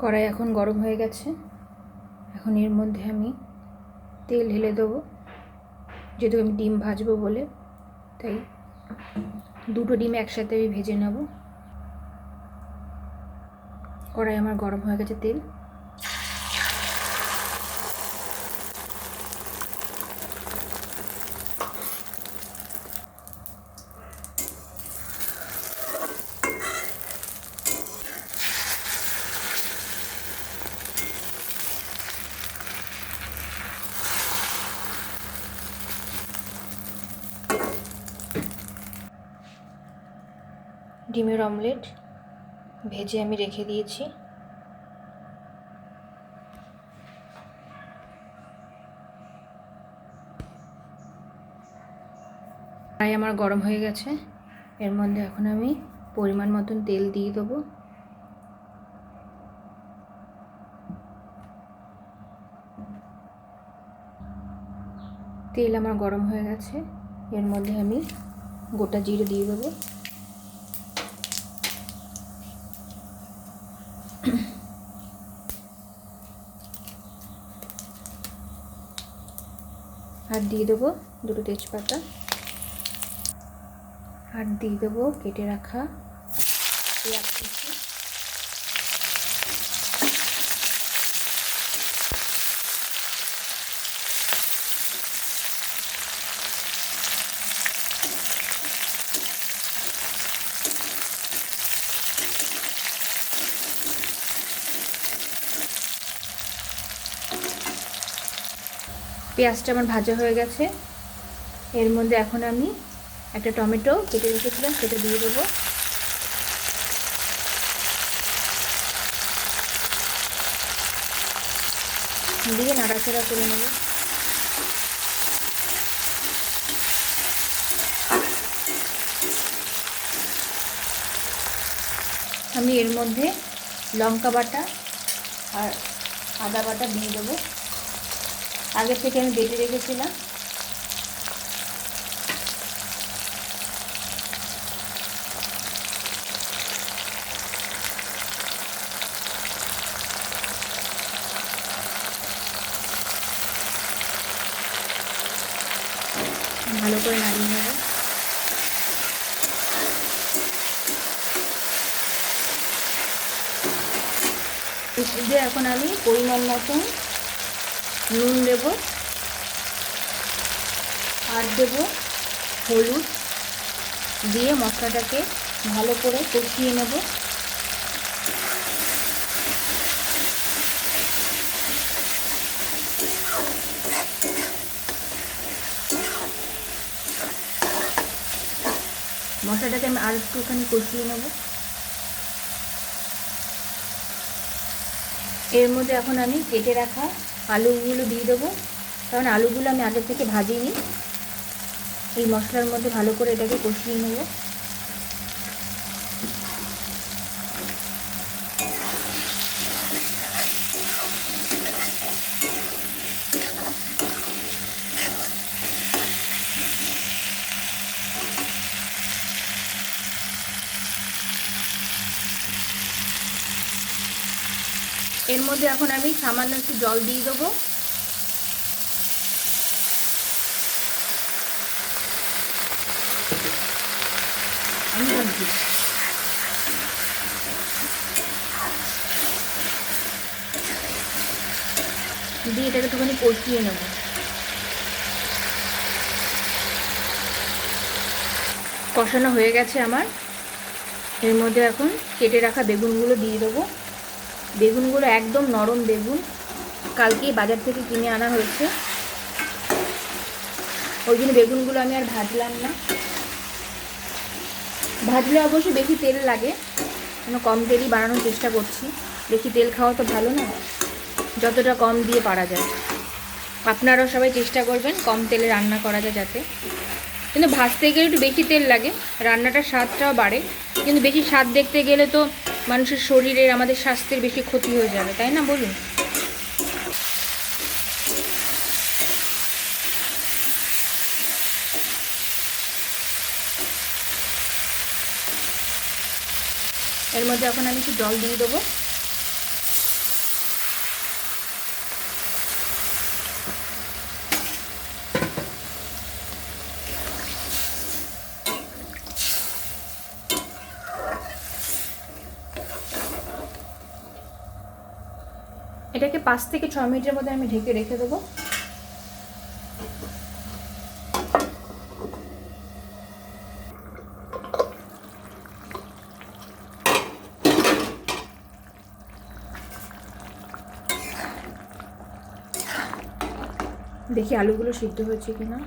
কড়াই এখন গরম হয়ে গেছে। এখন এর মধ্যে আমি তেল ঢেলে দেবো। যেহেতু আমি ডিম ভাজবো বলে, তাই দুটো ডিম একসাথে আমি ভেজে নেব। কড়াই আমার গরম হয়ে গেছে তেল। ডিমের অমলেট ভেজে আমি রেখে দিয়েছি। প্রায় আমার গরম হয়ে গেছে। এর মধ্যে এখন আমি পরিমাণ মতন তেল দিয়ে দেবো। তেল আমার গরম হয়ে গেছে। এর মধ্যে আমি গোটা জিরে দিয়ে দেবো। আর দিয়ে দেবো দুটো তেজপাতা। আর দিয়ে দেবো কেটে রাখা পেঁয়াজ পেঁয়াজটা আমার ভাজা হয়ে গেছে। এর মধ্যে এখন আমি একটা টমেটো কেটে রেখেছিলাম, সেটা দিয়ে দেবো। দিয়ে নাড়াচাড়া করে নেব। আমি এর মধ্যে লঙ্কা বাটা আর আদা বাটা দিয়ে দেবো। আগে থেকে আমি বেটে রেখেছিলাম। ভালো করে নাড়িয়ে নেব। এখন আমি পরিমাণ মতন নুন দেব। আর দেব হলুদ। দিয়ে মশলাটাকে ভালো করে কষিয়ে নেব। মশলাটাকে আমি আর একটুখানি কষিয়ে নেব। এর মধ্যে এখন আমি কেটে রাখা আলুগুলো দিয়ে দেবো। কারণ আলুগুলো আমি আগের থেকে ভাজিনি। এই মশলার মধ্যে ভালো করে এটাকে কষিয়ে নেব। এর মধ্যে এখন আমি সামান্য একটু জল দিয়ে দেবো। দিয়ে এটাকে একটুখানি কষিয়ে নেব। কষানো হয়ে গেছে আমার। এর মধ্যে এখন কেটে রাখা বেগুনগুলো দিয়ে দেবো। বেগুনগুলো একদম নরম বেগুন। কালকেই বাজার থেকে কিনে আনা হয়েছে। ওই জন্য বেগুনগুলো আমি আর ভাজলাম না। ভাজলে অবশ্য বেশি তেল লাগে। আমি কম তেলই বানানোর চেষ্টা করছি। বেশি তেল খাওয়া তো ভালো না। যতটা কম দিয়ে পারা যায়। আপনারাও সবাই চেষ্টা করবেন কম তেলে রান্না করা যায় যাতে। কিন্তু ভাজতে গেলে একটু বেশি তেল লাগে। রান্নাটার স্বাদটাও বাড়ে। কিন্তু বেশি স্বাদ দেখতে গেলে তো মানুষের শরীরের, আমাদের স্বাস্থ্যের বেশি ক্ষতি হয়ে যাবে, তাই না বলুন? এর মধ্যে এখন আমি একটু জল দিয়ে দেবো। এটাকে পাঁচ থেকে ছ মিনিটের মধ্যে আমি ঢেকে রেখে দেবো। দেখি আলুগুলো সিদ্ধ হয়েছে কিনা।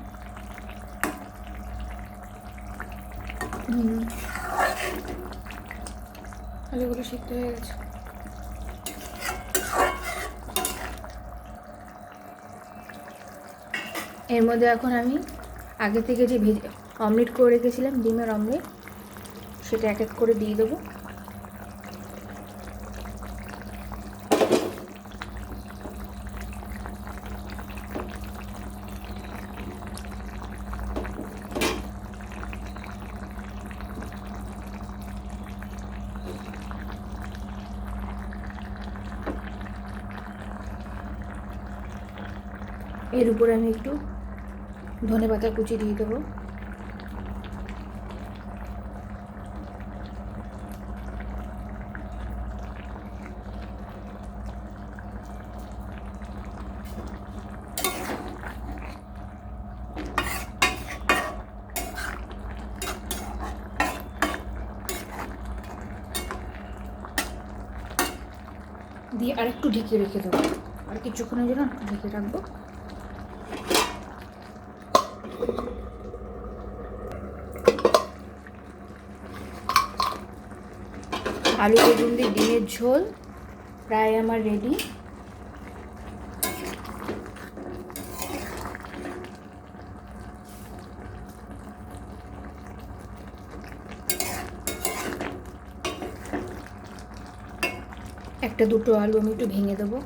আলুগুলো সিদ্ধ হয়ে গেছে। এর মধ্যে এখন আমি আগে থেকে যে ভেজে অমলেট করে রেখেছিলাম, ডিমের অমলেট, সেটা এক এক করে দিয়ে দেবো। এর উপরে আমি একটু ধনে পাতা কুচি দিয়ে দেবো। দিয়ে আর একটু ঢেকে রেখে দেবো। আর কিছুক্ষণের জন্য ঢেকে রাখব। আলু বেগুন দিয়ে ডিমের ঝোল, প্রায় আমার রেডি একটা দুটো আলু আমি একটু ভেঙে দেবো।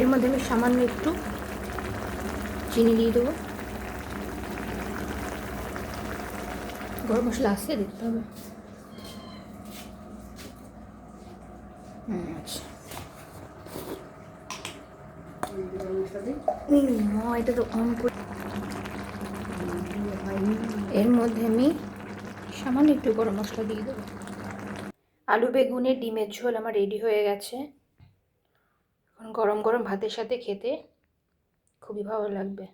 এর মধ্যে আমি সামান্য একটু চিনি দিয়ে দেবো। গরম মশলা আসছে দেখতে হবে। আচ্ছা। এটা তো অন করে এর মধ্যে আমি সামান্য একটু গরম মশলা দিয়ে দেবো। আলু বেগুনের ডিমের ঝোল আমার রেডি হয়ে গেছে। গরম গরম ভাতের সাথে খেতে খুবই ভালো লাগবে।